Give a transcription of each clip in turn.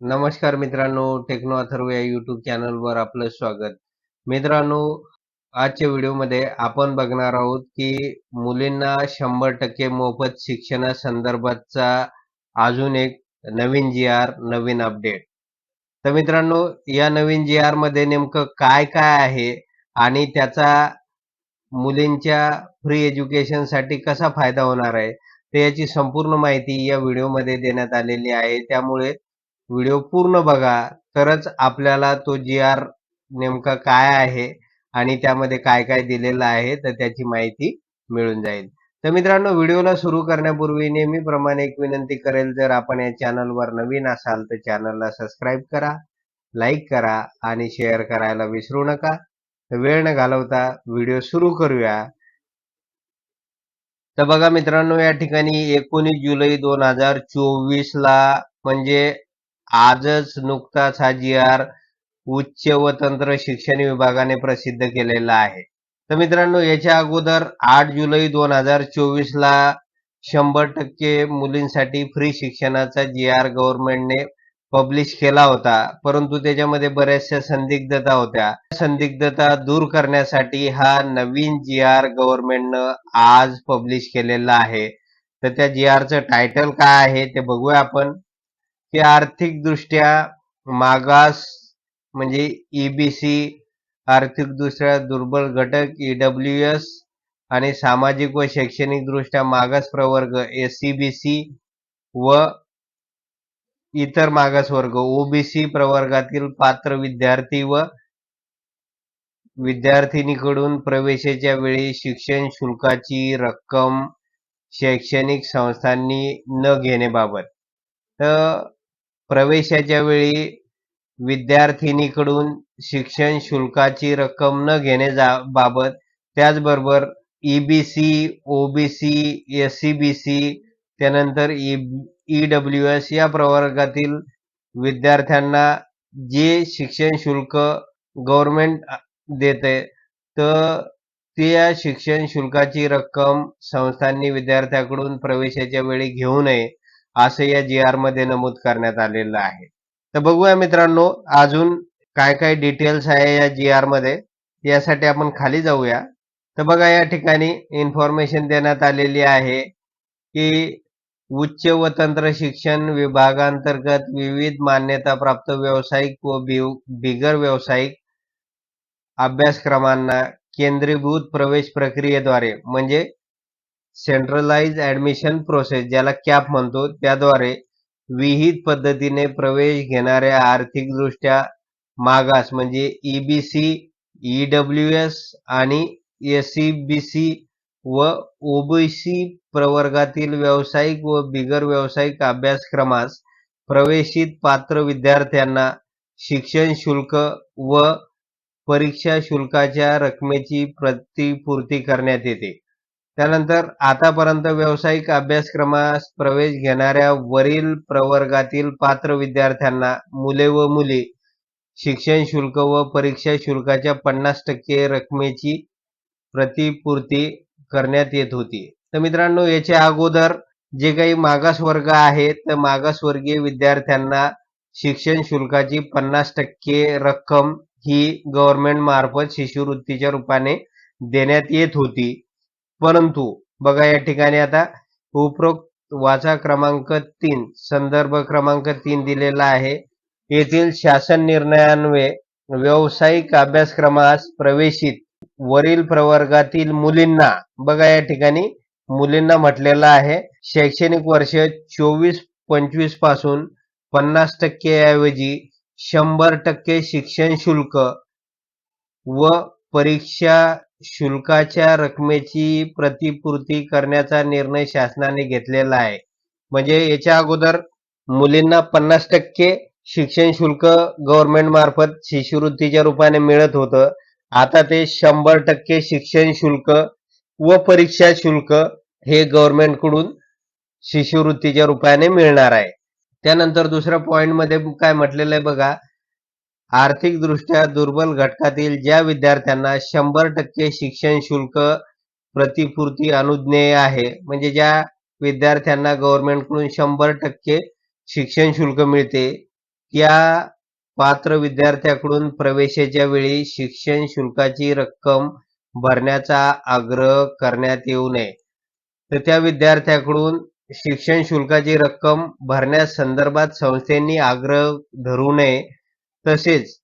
नमस्कार मित्रांनो टेक्नो अथर्व या युट्यूब चॅनलवर आपलं स्वागत. मित्रांनो आजच्या व्हिडिओमध्ये आपण बघणार आहोत की मुलींना शंभर टक्के मोफत शिक्षणासंदर्भातचा अजून एक नवीन जी आर नवीन अपडेट तर मित्रांनो या नवीन जी आरमध्ये नेमकं काय काय आहे आणि त्याचा मुलींच्या फ्री एज्युकेशनसाठी कसा फायदा होणार आहे तर याची संपूर्ण माहिती या व्हिडिओमध्ये देण्यात आलेली आहे. त्यामुळे व्हिडिओ पूर्ण बघा. तरच आपल्याला तो जी आर नेमका काय आहे आणि त्यामध्ये काय काय दिलेलं आहे तर त्याची माहिती मिळून जाईल. तर मित्रांनो व्हिडिओला सुरू करण्यापूर्वी नेहमीप्रमाणे एक विनंती करेल जर आपण या चॅनलवर नवीन असाल तर चॅनलला सबस्क्राईब करा लाईक करा आणि शेअर करायला विसरू नका. तर वेळ न घालवता व्हिडिओ सुरू करूया. तर बघा मित्रांनो या ठिकाणी एकोणीस जुलै दोन हजार चोवीस ला म्हणजे आजच नुकताच हा जी आर उच्च व तंत्र शिक्षण विभागाने प्रसिद्ध केलेला आहे. तर मित्रांनो याच्या अगोदर आठ जुलै दोन हजार चोवीस ला शंभर टक्के मुलींसाठी फ्री शिक्षणाचा जी आर गव्हर्नमेंटने पब्लिश केला होता. परंतु त्याच्यामध्ये बऱ्याचशा संदिग्धता होत्या. संदिग्धता दूर करण्यासाठी हा नवीन जी आर गव्हर्नमेंटनं आज पब्लिश केलेला आहे. तर त्या जी आरचं टायटल काय आहे ते बघूया आपण. ते आर्थिकदृष्ट्या मागास म्हणजे ईबीसी आर्थिकदृष्ट्या दुर्बल घटक ईडब्ल्यू एस आणि सामाजिक व शैक्षणिकदृष्ट्या मागास प्रवर्ग एससीबीसी व इतर मागासवर्ग ओबीसी प्रवर्गातील पात्र विद्यार्थी व विद्यार्थिनीकडून प्रवेशाच्या वेळी शिक्षण शुल्काची रक्कम शैक्षणिक संस्थांनी न घेण्याबाबत. तर प्रवेशाच्या वेळी विद्यार्थिनीकडून शिक्षण शुल्काची रक्कम न घेण्याबाबत त्याचबरोबर EBC OBC S C B C त्यानंतर ई डब्ल्यू एस या प्रवर्गातील विद्यार्थ्यांना जे शिक्षण शुल्क गव्हर्नमेंट देते तर त्या शिक्षण शुल्काची रक्कम संस्थांनी विद्यार्थ्याकडून प्रवेशाच्या वेळी घेऊ नये. असं या जी आरमध्ये नमूद करण्यात आलेलं आहे. तर बघूया मित्रांनो अजून काय काय डिटेल्स आहे या जी आरमध्ये यासाठी आपण खाली जाऊया. तर बघा या ठिकाणी इन्फॉर्मेशन देण्यात आलेली आहे की उच्च व तंत्र शिक्षण विभागांतर्गत विविध मान्यताप्राप्त व्यावसायिक व बिगर व्यावसायिक अभ्यासक्रमांना केंद्रीभूत प्रवेश प्रक्रियेद्वारे म्हणजे सेंट्रलाइज ऍडमिशन प्रोसेस ज्याला कॅप म्हणतो त्याद्वारे विहित पद्धतीने प्रवेश घेणाऱ्या आर्थिकदृष्ट्या मागास म्हणजे ईबीसी ईडब्ल्यू एस आणि एस सी बी सी व ओबीसी प्रवर्गातील व्यावसायिक व बिगर व्यावसायिक अभ्यासक्रमास प्रवेशित पात्र विद्यार्थ्यांना शिक्षण शुल्क व परीक्षा शुल्काच्या रकमेची प्रतिपूर्ती करण्यात येते. त्यानंतर आतापर्यंत व्यावसायिक अभ्यासक्रमास प्रवेश घेणाऱ्या वरील प्रवर्गातील पात्र विद्यार्थ्यांना मुले व मुली शिक्षण शुल्क व परीक्षा शुल्काच्या पन्नास टक्के रकमेची प्रतिपूर्ती करण्यात येत होती. तर मित्रांनो याच्या अगोदर जे काही मागास वर्ग आहेत तर मागासवर्गीय विद्यार्थ्यांना शिक्षण शुल्काची पन्नास टक्के रक्कम ही गव्हर्नमेंट मार्फत शिष्यवृत्तीच्या रूपाने देण्यात येत होती. परंतु बघा या ठिकाणी आता उपरोक्त वाचा क्रमांक तीन संदर्भ क्रमांक तीन दिलेला आहे. येथील शासन निर्णयान्वये व्यावसायिक अभ्यासक्रमास प्रवेशित वरील प्रवर्गातील मुलींना बघा या ठिकाणी मुलींना म्हटलेलं आहे शैक्षणिक वर्ष चोवीस पंचवीसपासून पन्नास टक्के ऐवजी शंभर टक्के शिक्षण शुल्क व परीक्षा शुल्काच्या रकमेची प्रतिपूर्ती करण्याचा निर्णय शासनाने घेतलेला आहे. म्हणजे याच्या अगोदर मुलींना पन्नास टक्के शिक्षण शुल्क गव्हर्नमेंट मार्फत शिष्यवृत्तीच्या रूपाने मिळत होतं. आता ते शंभर टक्के शिक्षण शुल्क व परीक्षा शुल्क हे गव्हर्नमेंटकडून शिष्यवृत्तीच्या रूपाने मिळणार आहे. त्यानंतर दुसऱ्या पॉइंटमध्ये काय म्हटलेलं आहे बघा. आर्थिकदृष्ट्या दुर्बल घटकातील ज्या विद्यार्थ्यांना शंभर टक्के शिक्षण शुल्क प्रतिपूर्ती अनुज्ञेय आहे म्हणजे ज्या विद्यार्थ्यांना गव्हर्नमेंटकडून शंभर टक्के शिक्षण शुल्क मिळते त्या पात्र विद्यार्थ्याकडून प्रवेशाच्या वेळी शिक्षण शुल्काची रक्कम भरण्याचा आग्रह करण्यात येऊ नये. तर त्या विद्यार्थ्याकडून शिक्षण शुल्काची रक्कम भरण्यासंदर्भात संस्थेनी आग्रह धरू नये तसेच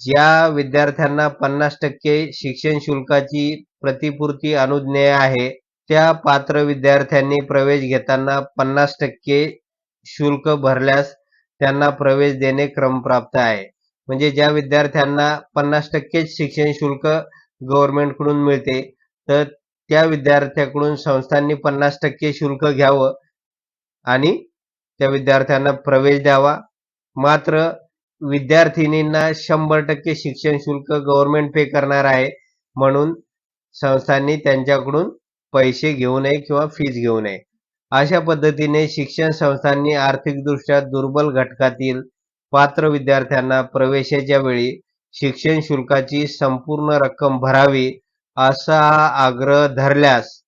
ज्या विद्यार्थ्यांना पन्नास टक्के शिक्षण शुल्काची प्रतिपूर्ती अनुज्ञेय आहे त्या पात्र विद्यार्थ्यांनी प्रवेश घेताना पन्नास टक्के शुल्क भरल्यास त्यांना प्रवेश देणे क्रमप्राप्त आहे. म्हणजे ज्या विद्यार्थ्यांना पन्नास टक्केच शिक्षण शुल्क गव्हर्नमेंटकडून मिळते तर त्या विद्यार्थ्याकडून संस्थांनी पन्नास टक्के शुल्क घ्यावं आणि त्या विद्यार्थ्यांना प्रवेश द्यावा. मात्र विद्यार्थिनींना शंभर टक्के शिक्षण शुल्क गव्हर्नमेंट पे करणार आहे. म्हणून संस्थांनी त्यांच्याकडून पैसे घेऊ नये किंवा फीज घेऊ नये. अशा पद्धतीने शिक्षण संस्थांनी आर्थिकदृष्ट्या दुर्बल घटकातील पात्र विद्यार्थ्यांना प्रवेशाच्या वेळी शिक्षण शुल्काची संपूर्ण रक्कम भरावी असा आग्रह धरल्यास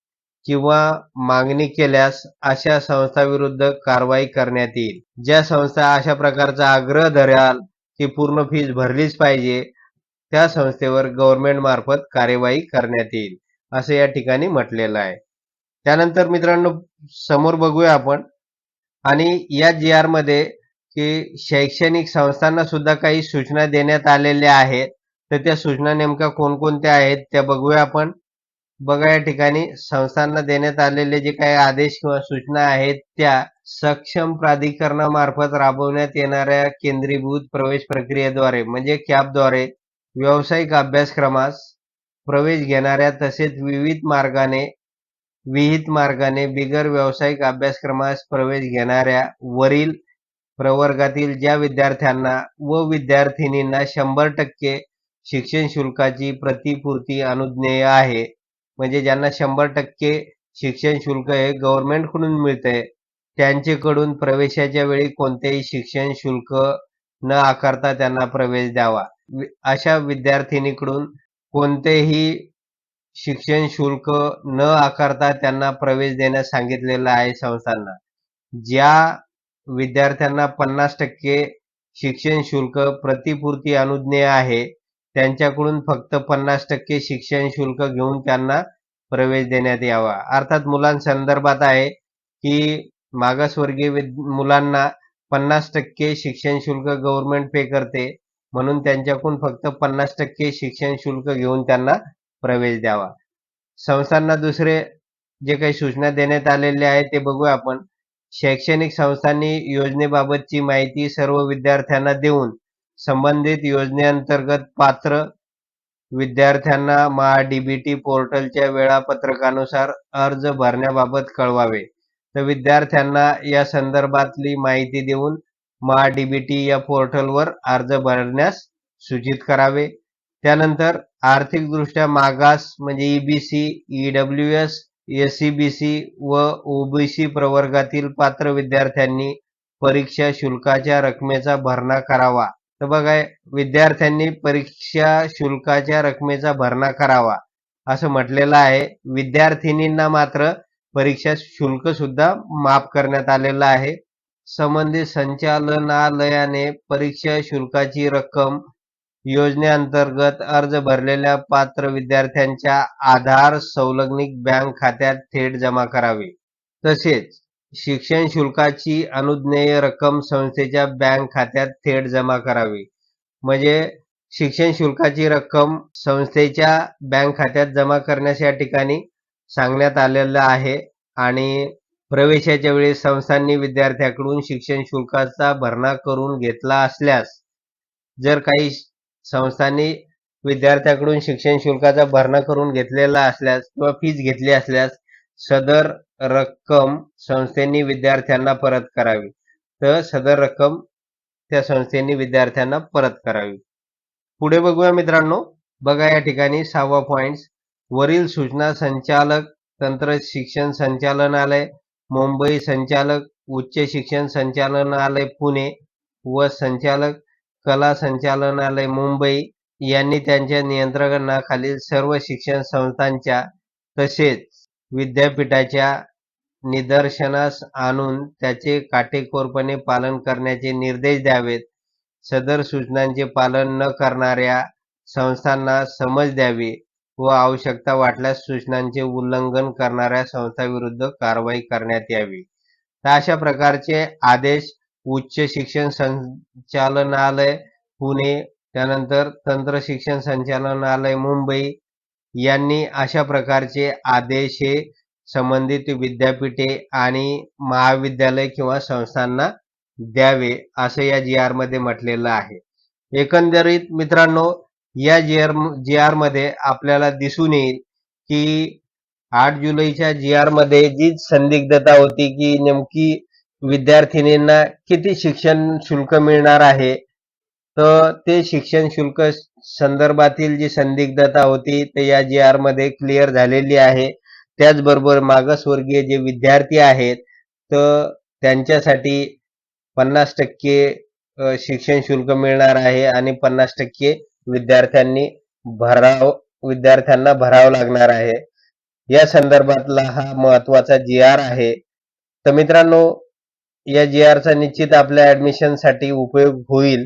किंवा मागणी केल्यास अशा संस्थाविरुद्ध कारवाई करण्यात येईल. ज्या संस्था अशा प्रकारचा आग्रह धराल की पूर्ण फीज भरलीच पाहिजे त्या संस्थेवर गव्हर्नमेंट मार्फत कार्यवाही करण्यात येईल असं या ठिकाणी म्हटलेलं आहे. त्यानंतर मित्रांनो समोर बघूया आपण. आणि या जी आरमध्ये की शैक्षणिक संस्थांना सुद्धा काही सूचना देण्यात आलेल्या आहेत. तर त्या सूचना नेमक्या कोणकोणत्या आहेत त्या बघूया आपण. बघा या ठिकाणी संस्थांना देण्यात आलेले जे काही आदेश किंवा सूचना आहेत त्या सक्षम प्राधिकरणामार्फत राबवण्यात येणाऱ्या केंद्रीभूत प्रवेश प्रक्रियेद्वारे म्हणजे कॅपद्वारे व्यावसायिक अभ्यासक्रमास प्रवेश घेणाऱ्या तसेच विविध मार्गाने विहित मार्गाने बिगर व्यावसायिक अभ्यासक्रमास प्रवेश घेणाऱ्या वरील प्रवर्गातील ज्या विद्यार्थ्यांना व विद्यार्थिनींना शंभर टक्के शिक्षण शुल्काची प्रतिपूर्ती अनुज्ञेय आहे म्हणजे ज्यांना शंभर टक्के शिक्षण शुल्क हे गव्हर्नमेंटकडून मिळतंय त्यांच्याकडून प्रवेशाच्या वेळी कोणतेही शिक्षण शुल्क न आकारता त्यांना प्रवेश द्यावा. अशा विद्यार्थिनीकडून कोणतेही शिक्षण शुल्क न आकारता त्यांना प्रवेश देण्यास सांगितलेलं आहे संस्थांना. ज्या विद्यार्थ्यांना पन्नास टक्के शिक्षण शुल्क प्रतिपूर्ती अनुज्ञेय आहे त्यांच्याकडून फक्त पन्नास टक्के शिक्षण शुल्क घेऊन त्यांना प्रवेश देण्यात यावा. अर्थात मुलांसंदर्भात आहे की मागासवर्गीय मुलांना पन्नास टक्के शिक्षण शुल्क गव्हर्नमेंट पे करते म्हणून त्यांच्याकडून फक्त पन्नास टक्के शिक्षण शुल्क घेऊन त्यांना प्रवेश द्यावा. संस्थांना दुसरे जे काही सूचना देण्यात आलेले आहे ते बघूया आपण. शैक्षणिक संस्थांनी योजनेबाबतची माहिती सर्व विद्यार्थ्यांना देऊन संबंधित योजनेअंतर्गत पात्र विद्यार्थ्यांना महाडीबीटी पोर्टलच्या वेळापत्रकानुसार अर्ज भरण्याबाबत कळवावे. तर विद्यार्थ्यांना या संदर्भातली माहिती देऊन महाडीबीटी या पोर्टलवर अर्ज भरण्यास सूचित करावे. त्यानंतर आर्थिकदृष्ट्या मागास म्हणजे ईबीसी ईडब्ल्यू एस एससीबीसी व ओबीसी प्रवर्गातील पात्र विद्यार्थ्यांनी परीक्षा शुल्काच्या रकमेचा भरणा करावा. तर बघा विद्यार्थ्यांनी परीक्षा शुल्काच्या रकमेचा भरणा करावा असं म्हटलेलं आहे. विद्यार्थिनींना मात्र परीक्षा शुल्क सुद्धा माफ करण्यात आलेलं आहे. संबंधित संचालनालयाने परीक्षा शुल्काची रक्कम योजनेअंतर्गत अर्ज भरलेल्या पात्र विद्यार्थ्यांच्या आधार संलग्निक बँक खात्यात थेट जमा करावी. तसेच शिक्षण शुल्काची अनुज्ञेय रक्कम संस्थेच्या बँक खात्यात थेट जमा करावी. म्हणजे शिक्षण शुल्काची रक्कम संस्थेच्या बँक खात्यात जमा करण्यास या ठिकाणी सांगण्यात आलेलं आहे आणि प्रवेशाच्या वेळी संस्थांनी विद्यार्थ्याकडून शिक्षण शुल्काचा भरणा करून घेतला असल्यास जर काही संस्थांनी विद्यार्थ्याकडून शिक्षण शुल्काचा भरणा करून घेतलेला असल्यास किंवा फीज घेतली असल्यास सदर रक्कम संस्थेनी विद्यार्थ्यांना परत करावी. तर सदर रक्कम त्या संस्थेने विद्यार्थ्यांना परत करावी. पुढे बघूया मित्रांनो. बघा या ठिकाणी सहावा पॉइंट वरील सूचना संचालक तंत्र शिक्षण संचालनालय मुंबई संचालक उच्च शिक्षण संचालनालय पुणे व संचालक कला संचालनालय मुंबई यांनी त्यांच्या नियंत्रणाखालील सर्व शिक्षण संस्थांच्या तसेच विद्यापीठाच्या निदर्शनास आणून त्याचे काटेकोरपणे पालन करण्याचे निर्देश द्यावेत. सदर सूचनांचे पालन न करणाऱ्या संस्थांना समज द्यावी व आवश्यकता वाटल्यास सूचनांचे उल्लंघन करणाऱ्या संस्थांविरुद्ध कारवाई करण्यात यावी. तर अशा प्रकारचे आदेश उच्च शिक्षण संचालनालय पुणे त्यानंतर तंत्र शिक्षण संचालनालय मुंबई यांनी अशा प्रकारचे आदेश हे संबंधित विद्यापीठे आणि महाविद्यालय किंवा संस्थांना द्यावे असं या जी आरमध्ये म्हटलेलं आहे. एकंदरीत मित्रांनो या जी आर जी आरमध्ये आपल्याला दिसून येईल की आठ जुलैच्या जी आरमध्ये जी संदिग्धता होती की नेमकी विद्यार्थिनींना किती शिक्षण शुल्क मिळणार आहे तर ते शिक्षण शुल्क संदर्भातील जी संदिग्धता होती ते या जी आरमध्ये क्लिअर झालेली आहे. त्याचबरोबर मागासवर्गीय जे विद्यार्थी आहेत तर त्यांच्यासाठी पन्नास टक्के शिक्षण शुल्क मिळणार आहे आणि पन्नास टक्के विद्यार्थ्यांनी भराव विद्यार्थ्यांना भरावं लागणार आहे. या संदर्भातला हा महत्त्वाचा जी आर आहे. तर मित्रांनो या जी आरचा निश्चित आपल्या ऍडमिशनसाठी उपयोग होईल.